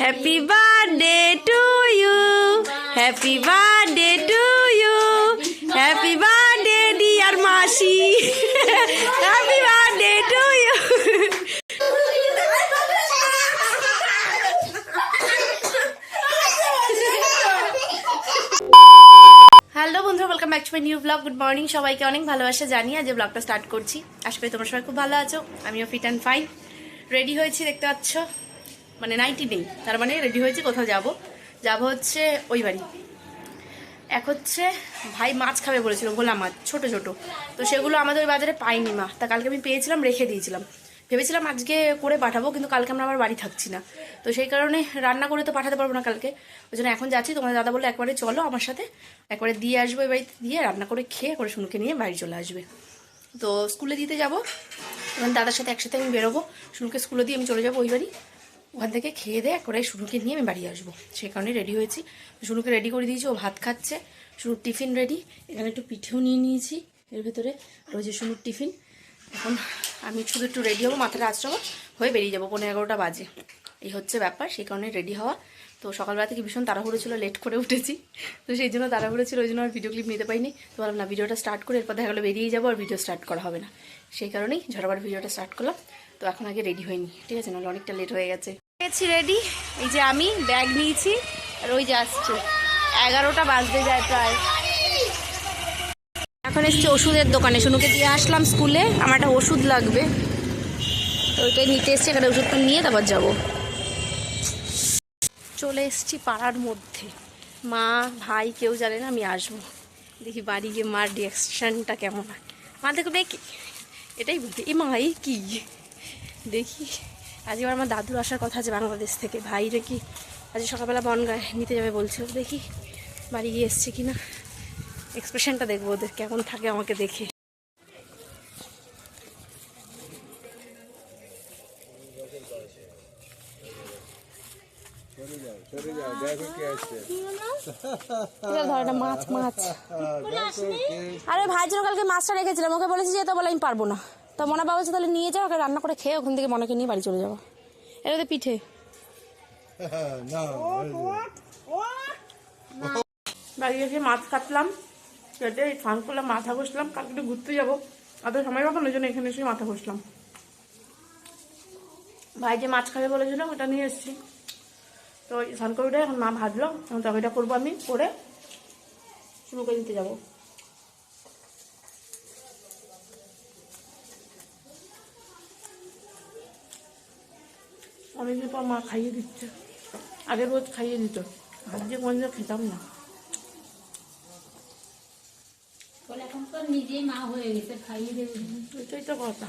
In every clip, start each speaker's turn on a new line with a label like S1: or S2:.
S1: Happy birthday to you happy birthday to you happy birthday dear মাসি happy birthday to you hello বন্ধুরা welcome back to my new blog good morning সবাইকে অনেক ভালোবাসা জানি আজ ব্লগটা স্টার্ট করছি। আশা করি তোমরা সবাই খুব ভালো আছো। আমিও ফিট অ্যান্ড ফাইন রেডি হয়েছি, দেখতে পাচ্ছ? মানে নাইটি নেই তার মানে রেডি হয়েছি কোথাও যাব। যাব হচ্ছে ওই বাড়ি। এক হচ্ছে ভাই মাছ খাবে বলেছিল, ভোলা মাছ, ছোট ছোট। তো সেগুলো আমাদের ওই বাজারে পাইনি মা, তা কালকে আমি পেয়েছিলাম, রেখে দিয়েছিলাম। ভেবেছিলাম আজকে করে পাঠাবো, কিন্তু কালকে আমরা আবার বাড়ি থাকছি না। তো সেই কারণে রান্না করে তো পাঠাতে পারব না কালকে। ওই জন্য এখন যাচ্ছি তোমার দাদা বলে একবারে চলো আমার সাথে। একবারে দিয়ে আসব এই বাড়িতে, দিয়ে রান্না করে খেয়ে করে শুনুকে নিয়ে বাড়ি চলে আসবে। তো স্কুলে দিতে যাব, এবং দাদার সাথে একসাথে আমি বেরোবো। শুনুকে স্কুলে দিয়ে আমি চলে যাব ওই বাড়ি। ওখান থেকে খেয়ে দিয়ে করে শুনুকে নিয়ে আমি বাড়ি আসব। সেই কারণে রেডি হয়েছি। শুনুকে রেডি করে দিয়েছি, ও ভাত খাচ্ছে। শুনুর টিফিন রেডি এখানে একটু পিঠেও নিয়ে নিয়েছি। এর ভেতরে আর ওই যে শুনুর টিফিন এখন আমি শুধু একটু রেডি হব, মাথাটা আশ্রমো হয়ে বেরিয়ে যাব পনেরো এগারোটা বাজে। এই হচ্ছে ব্যাপার সেই কারণে রেডি হওয়া। তো সকালবেলা থেকে ভীষণ তাড়াহুড়ো ছিল লেট করে উঠেছি। তো সেই জন্য তাড়াহুড়ো ছিল, ওই জন্য আর ভিডিও ক্লিপ নিতে পারিনি। তো বললাম না ভিডিওটা স্টার্ট করে এরপর দেখা গেলো বেরিয়ে যাব আর ভিডিও স্টার্ট করা হবে না। সেই কারণেই ঝড়বার ভিডিওটা স্টার্ট করলাম। তো এখন আগে রেডি হয়নি। ঠিক আছে, নাহলে অনেকটা লেট হয়ে গেছে। গেছি রেডি এই যে আমি ব্যাগ নিয়েছি, আর ওই যে আসছে। এগারোটা বাজতে যায় প্রায়। এখন এসছি ওষুধের দোকানে। শুনুকে দিয়ে আসলাম স্কুলে। আমার একটা ওষুধ লাগবে। তো ওইটাই নিতে এসছি। এখানে ওষুধটা নিয়ে তারপর যাব। চলে এসছি পাড়ার মধ্যে। মা, ভাই, কেউ জানে না, আমি আসব। দেখি বাড়ি গিয়ে মার রিয়াকশানটা কেমন হয়। মা দেখবে কি? এটাই বলতে এ মা এই কি? দেখি। আজকে আবার আমার দাদুর আসার কথা আছে বাংলাদেশ থেকে। ভাই নাকি আজ সকালবেলা বনগায় নিতে যাবে বলছিল দেখি বাড়ি গিয়ে এসছে কি না এক্সপ্রেশনটা দেখব ওদের কেমন থাকে আমাকে দেখে।
S2: কে
S1: মাছ মাছ।
S2: কে
S1: আরে ভাইয়ের কালকে মাছটা রেখেছিলাম ওকে বলেছি যে তো বলে আমি পারব না। তো মনে বাবা তাহলে নিয়ে যাও ওকে রান্না করে খেয়ে ওখান থেকে মনেকে নিয়ে বাড়ি চলে যাব। এটা তো পিঠে। বাড়ি এসে মাছ কাটলাম কেটে স্নান করলাম মাথা ঘষলাম কালকে একটু ঘুরতে যাব। অত সময় পাবো না ওই জন্য এখানে এসে মাথা ঘষলাম। ভাই যে মাছ খাবে বলেছিল ওটা নিয়ে এসেছি। তো ওই স্নান করে এখন মা ভাজলো এখন তরকারিটা করব আমি করে শুরুকে দিতে যাব। অনেকদিন পর মা খাইয়ে দিচ্ছে। আগে রোজ খাইয়ে দিত। আজকে কোনদিন খেতাম না।
S3: বলে এখন তো নিজেই মা হয়ে গেছে খাইয়ে দেবে।
S1: এটাই তো কথা।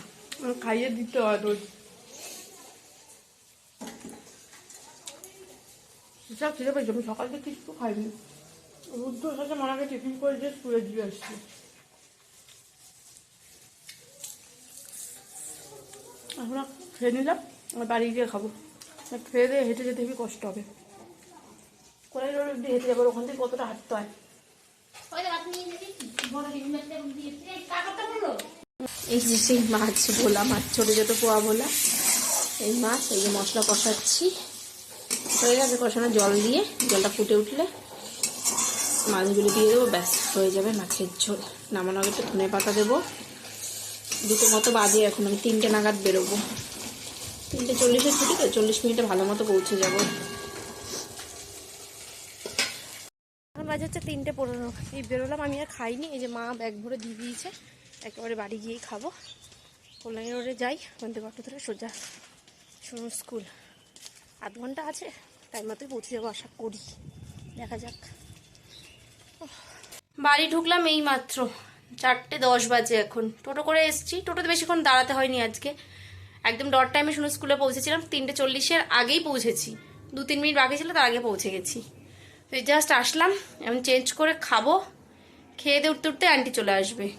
S1: খাইয়ে দিতে হয় রোজ। হিসাব ছেড়ে পেয়েছি আমি সকাল থেকে কিছু খাইনি। রুদ্র সাথে মানাকে টিফিন করে দিয়ে স্কুলে দিয়ে আসছি। আর খেয়ে নিলাম। আমার বাড়ি গিয়ে খাব। খেয়ে দিয়ে হেঁটে যেতে হেবি কষ্ট হবে। কোলাই রোড অব্দি হেঁটে যাব ওখান থেকে কতটা হাঁটতে হয়?
S3: এই
S1: যে সেই মাছ ভোলা মাছ ছোটো ছোটো পোয়া ভোলা। এই মাছ এই যে মশলা কষাচ্ছি। হয়ে গেছে কষানো জল দিয়ে জলটা ফুটে উঠলে মাছগুলো দিয়ে দেবো ব্যাস হয়ে যাবে মাছের ঝোল। নামানো আগে একটু ধনে পাতা দেবো। দুটো মতো বাজে এখন আমি তিনটে নাগাদ বেরোবো। তিনটে চল্লিশের ছুটি, তো চল্লিশ মিনিটে ভালো মতো পৌঁছে যাব। এখন বাজে হচ্ছে তিনটে পনেরো। এই বেরোলাম, আমি আর খাইনি, এই যে মা ব্যাগ ভরে দিয়ে দিয়েছে, একেবারে বাড়ি গিয়েই খাব। কল্যাণী রোডে যাই ওখান থেকে ধরে সোজা শুনুন স্কুল। আধ ঘণ্টা আছে টাইম মতোই পৌঁছে যাব, আশা করি। দেখা যাক। বাড়ি ঢুকলাম এই মাত্র, চারটে দশ বাজে এখন। টোটো করে এসছি, টোটোতে বেশিক্ষণ দাঁড়াতে হয়নি আজকে। একদম ডট টাইমে শুনে স্কুলে পৌঁছেছিলাম, তিনটে চল্লিশের আগেই পৌঁছেছি। দু, তিন মিনিট বাকি ছিল, তার আগে পৌঁছে গেছি। তো জাস্ট আসলাম, এখন চেঞ্জ করে খাব। খেয়ে দিয়ে উঠতে উঠতে আন্টি চলে আসবে।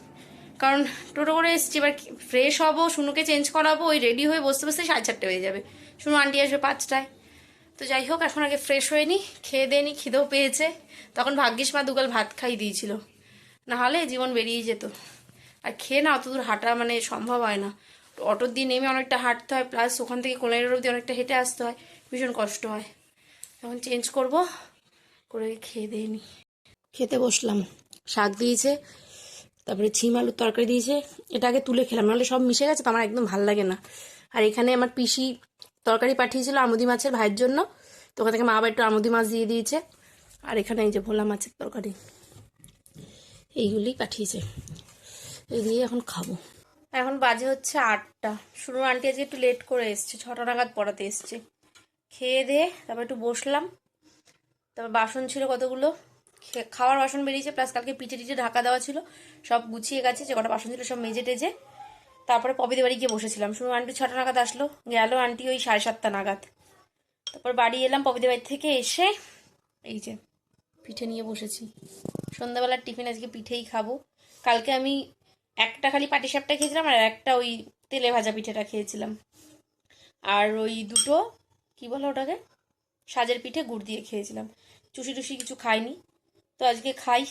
S1: কারণ টোটো করে এসেছি, এবার ফ্রেশ হব শুনুকে চেঞ্জ করাবো, ওই রেডি হয়ে বসতে বসতে সাড়ে চারটে হয়ে যাবে। শুনু আন্টি আসবে পাঁচটায়। তো যাই হোক, এখন আগে ফ্রেশ হয়ে নি, খেয়ে দিয়ে নি, খিদেও পেয়েছে। তখন ভাগ্যিস মা দুগাল ভাত খাই দিয়েছিল। না হলে জীবন বেরিয়ে যেত। আর খেয়ে না অত দূর হাঁটা মানে সম্ভব হয় না। অটোর দিয়ে নেমে অনেকটা হাঁটতে হয় প্লাস ওখান থেকে কোলাইয়ের অবধি অনেকটা হেঁটে আসতে হয়, ভীষণ কষ্ট হয়। এখন চেঞ্জ করব, করে খেয়ে দিয়ে খেতে বসলাম, শাক দিয়েছে, তারপরে ছিম আলুর তরকারি দিয়েছে, এটা আগে তুলে খেলাম, নাহলে সব মিশে গেছে, তো আমার একদম ভালো লাগে না। আর এখানে আমার পিসি তরকারি পাঠিয়েছিল আমুদি মাছের ভাইয়ের জন্য, তো ওখান থেকে মা আবার একটু আমুদি মাছ দিয়ে দিয়েছে, আর এখানে এই যে ভোলা মাছের তরকারি, এইগুলি পাঠিয়েছে। এই দিয়ে এখন খাব। এখন বাজে হচ্ছে আটটা। শুরু আন্টি আজকে একটু লেট করে এসছে, ছটা নাগাদ পড়াতে এসছে। খেয়ে দিয়ে তারপর একটু বসলাম। তারপর বাসন ছিল কতগুলো? খাওয়ার বাসন বেরিয়েছে প্লাস কালকে পিঠে টিঠে ঢাকা দেওয়া ছিল, সব গুছিয়ে গেছে, যে কটা বাসন ছিল সব মেজে টেজে। তারপরে পবিদের বাড়ি গিয়ে বসেছিলাম। শুধু আন্টি ছটা নাগাদ আসলো। গেল আন্টি ওই সাড়ে সাতটা নাগাদ। তারপর বাড়ি এলাম পবিদের বাড়ি থেকে এসে এই যে পিঠে নিয়ে বসেছি। সন্ধ্যাবেলার টিফিন আজকে পিঠেই খাব। কালকে আমি একটা খালি পাটিসাপটা খেয়েছিলাম আর একটা ওই তেলে ভাজা পিঠেটা খেয়েছিলাম। আর ওই দুটো, কি বলো ওটাকে? সাজের পিঠে গুড় দিয়ে খেয়েছিলাম। চুষি টুসি কিছু খাইনি। তো আজকে খাই,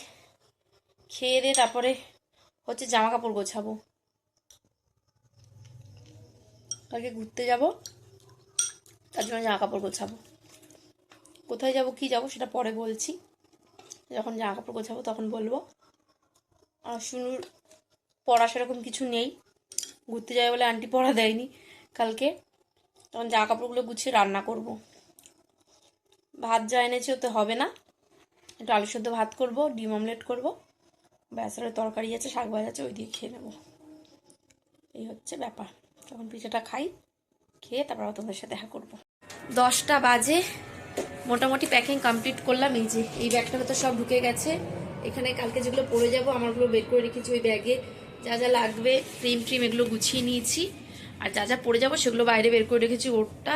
S1: খেয়ে দিয়ে তারপরে হচ্ছে জামা কাপড় গোছাবো। কালকে ঘুরতে যাব, তার জন্য জামা কাপড় গোছাবো। কোথায় যাব, কি যাব সেটা পরে বলছি। যখন জামা কাপড় গোছাবো তখন বলব। আর শুনুর পড়া সেরকম কিছু নেই। ঘুরতে যাবে বলে আন্টি পড়া দেয়নি কালকে। তখন জামা কাপড়গুলো গুছিয়ে রান্না করব। ভাত যা এনেছি ওতে হবে না। একটু আলু সেদ্ধ ভাত করব, ডিম অমলেট করব। ব্যাসারের তরকারি আছে, শাক ভাজা আছে, ওই দিয়ে খেয়ে নেব। এই হচ্ছে ব্যাপার। তখন পিঠাটা খাই, খেয়ে তারপর তোমাদের সাথে দেখা করব। দশটা বাজে। মোটামুটি প্যাকিং কমপ্লিট করলাম। এই যে, এই ব্যাগটা তো সব ঢুকে গেছে। এখানে কালকে যেগুলো পরে যাব, আমারগুলো বের করে রেখেছি ওই ব্যাগে। যা যা লাগবে ক্রিম ট্রিম এগুলো গুছিয়ে নিয়েছি। আর যা যা পরে যাব সেগুলো বাইরে বের করে রেখেছি ওরটা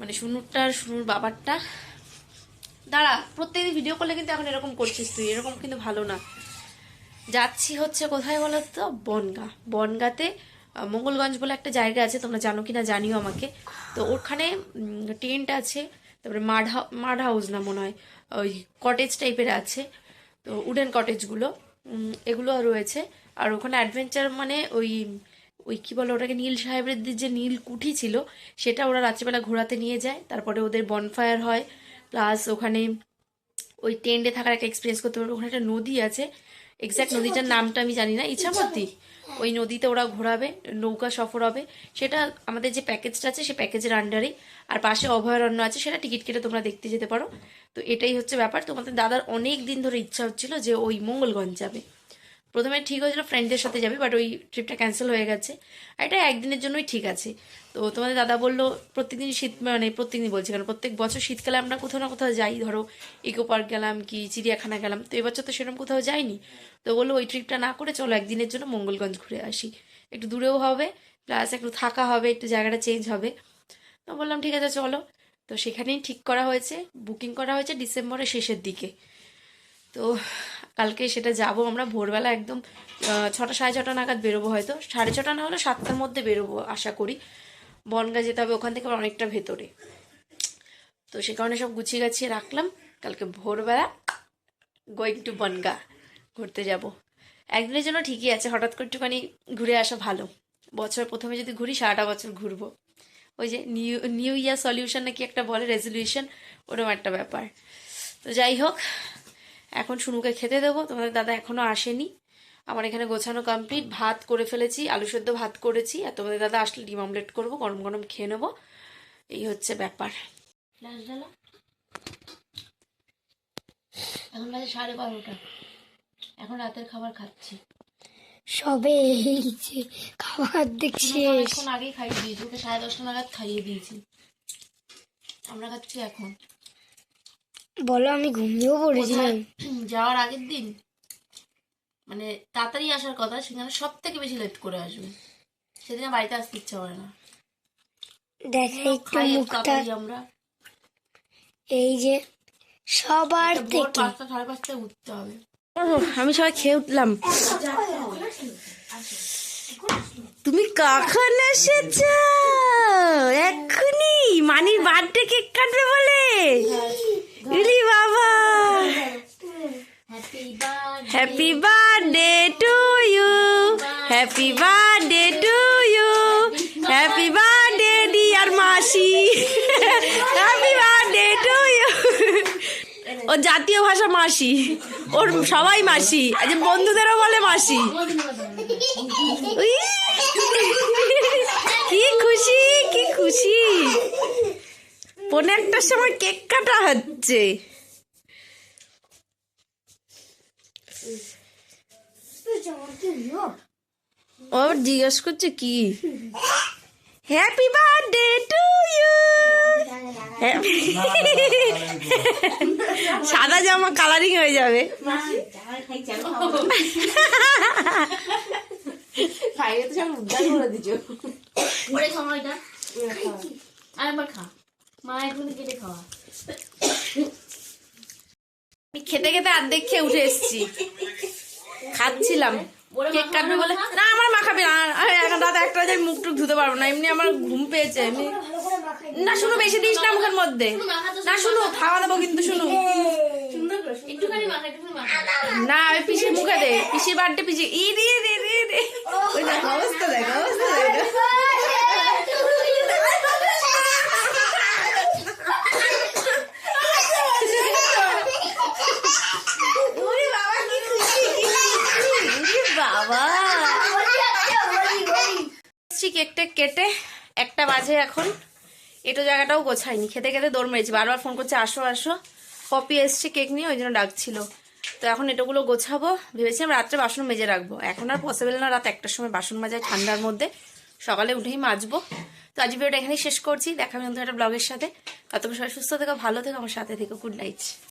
S1: মানে শুনুরটা আর শুনুর বাবারটা। দাঁড়া, প্রত্যেকদিন ভিডিও করলে কিন্তু এখন এরকম করছিস তুই, এরকম কিন্তু ভালো না। যাচ্ছি হচ্ছে কোথায় বলো তো বনগা। বনগাতে মঙ্গলগঞ্জ বলে একটা জায়গা আছে, তোমরা জানো কি না জানিও আমাকে। তো ওখানে টেন্ট আছে, তারপরে মাড মাড হাউস না মনে হয়, ওই কটেজ টাইপের আছে। তো উডেন কটেজগুলো এগুলো রয়েছে। আর ওখানে অ্যাডভেঞ্চার মানে ওই ওই কী বলে ওটাকে নীল সাহেবের যে নীল কুঠি ছিল সেটা ওরা রাত্রিবেলা ঘোরাতে নিয়ে যায়। তারপরে ওদের বনফায়ার হয়। প্লাস ওখানে ওই টেন্টে থাকার একটা এক্সপিরিয়েন্স করতে পারবে। ওখানে একটা নদী আছে। এক্স্যাক্ট নদীটার নামটা আমি জানি না। ইচ্ছামতি ওই নদীতে ওরা ঘোরাবে নৌকা সফর হবে। সেটা আমাদের যে প্যাকেজটা আছে সে প্যাকেজের আন্ডারেই আর পাশে অভয়ারণ্য আছে সেটা টিকিট কেটে তোমরা দেখতে যেতে পারো। তো এটাই হচ্ছে ব্যাপার। তোমাদের দাদার অনেক দিন ধরে ইচ্ছা হচ্ছিল যে ওই মঙ্গলগঞ্জ যাবে। প্রথমে ঠিক হয়েছিল ফ্রেন্ডদের সাথে যাবে বাট ওই ট্রিপটা ক্যান্সেল হয়ে গেছে। আর এটা একদিনের জন্যই ঠিক আছে। তো তোমাদের দাদা বলল, প্রত্যেকদিন শীত মানে প্রত্যেকদিন বলছি, কারণ প্রত্যেক বছর শীতকালে আমরা কোথাও না কোথাও যাই। ধরো ইকো পার্ক গেলাম কি, চিড়িয়াখানা গেলাম, তো এবছর তো সেরকম কোথাও যাইনি। তো বলল, ওই ট্রিপটা না করে চলো একদিনের জন্য মঙ্গলগঞ্জ ঘুরে আসি। একটু দূরেও হবে প্লাস একটু থাকা হবে, একটু জায়গাটা চেঞ্জ হবে। তো বললাম, ঠিক আছে, চলো। তো সেখানেই ঠিক করা হয়েছে বুকিং করা হয়েছে ডিসেম্বরের শেষের দিকে। তো কালকে সেটা যাব আমরা ভোরবেলা একদম ছটা, সাড়ে ছটা নাগাদ বেরোবো হয়তো। সাড়ে ছটা না হলে সাতটার মধ্যে বেরোবো, আশা করি। বনগা যেতে হবে ওখান থেকে অনেকটা ভেতরে। তো সে কারণে সব গুছিয়ে গাছিয়ে রাখলাম। কালকে ভোরবেলা গোয়িং টু বনগা ঘুরতে যাব। একদিনের জন্য ঠিকই আছে, হঠাৎ করে একটুখানি ঘুরে আসা ভালো। বছর প্রথমে যদি ঘুরি, সারাটা বছর ঘুরবো। ওই যে নিউ নিউ ইয়ার সলিউশন নাকি একটা বলে রেজলিউশন ওরকম একটা ব্যাপার। তো যাই হোক এখন শুনুকে খেতে দেবো। তোমাদের দাদা এখনও আসেনি। আমার এখানে গোছানো কমপ্লিট ভাত করে ফেলেছি আলু সেদ্ধ ভাত করেছি। আর তোমাদের দাদা আসলে ডিম অমলেট করব গরম গরম খেয়ে নেব। এই হচ্ছে ব্যাপার। এখন বাজে সাড়ে বারোটা। এখন রাতের খাবার খাচ্ছি।
S4: সবে এই যে খাবার দেখছি
S1: এখন আগেই খাইয়ে দিয়েছি। ওকে সাড়ে দশটা নাগাদ খাইয়ে দিয়েছি। আমরা খাচ্ছি এখন।
S4: বলো আমি ঘুমিয়েও পড়েছিলাম।
S1: যাওয়ার আগের দিন? মানে তাড়াতাড়ি আসার কথা সেখানে সব থেকে বেশি লেট করে আসবে। সেদিন বাড়িতে আসতে ইচ্ছা করে না।
S4: দেখে একটু মুখটা
S1: আমরা।
S4: এই যে সবার থেকে।
S1: পাঁচটা সাড়ে পাঁচটায় উঠতে হবে। আমি সবাই খেয়ে উঠলাম। তুমি কখন এসেছ? এক্ষুনি। মানির বার্থডে কেক কাটবে বলে। ইলি বাবা। Happy birthday to you happy birthday to you happy birthday dear মাসি হ্যাপি বার্থডে টু ওর জাতীয় ভাষা মাসি। ওর সবাই মাসি। আজ বন্ধুদেরও বলে মাসি! কি খুশি কি খুশি। পনেরো একটার সময় কেক কাটা হচ্ছে। ও জিজ্ঞেস করছে কি? হ্যাপি বার্থডে টু ইউ সাদা জামা কালারিং হয়ে যাবে।
S3: ওরে সময়টা আরেকবার খা। মা এগুলো কেটে খাওয়া।
S1: আমি খেতে খেতে অর্ধেক খেয়ে উঠে এসেছি। খাচ্ছিলাম। কেক কাটবে বলে না? আমার মা খাবে না। আরে এখন রাত একটা বাজে আমি মুখ টুক ধুতে পারব না। এমনি আমার ঘুম পেয়েছে এমনি না শুনো বেশি দিস না মুখের মধ্যে। না শুনো খাওয়া দেবো কিন্তু শুনো। না ওই পিসির মুখে দে। পিসির বার্থডে পিসি ই রে রে রে রে অবস্থা দেখ অবস্থা দেখ ওরে বাবা কি খুশি কি খুশি। ওরে বাবা এসছি কেকটা কেটে একটা বাজে এখন। এটো জায়গাটাও গোছায়নি খেতে খেতে দৌড় মেরেছি। বারবার ফোন করছে, আসো আসো। কপি এসছে কেক নিয়ে, ওই জন্য ডাকছিল। তো এখন এটাগুলো গোছাবো। ভেবেছিলাম রাত্রে বাসন মেজে রাখব। এখন আর পসিবল না, রাত একটার সময় বাসন মাজায় ঠান্ডার মধ্যে। সকালে উঠেই মাজবো। তো আজ ভিডিওটা এখানেই শেষ করছি। দেখা হবে একটা ব্লগের সাথে। ততক্ষণ সবাই সুস্থ থেকো, ভালো থেকো, আমার সাথে থেকো। Good night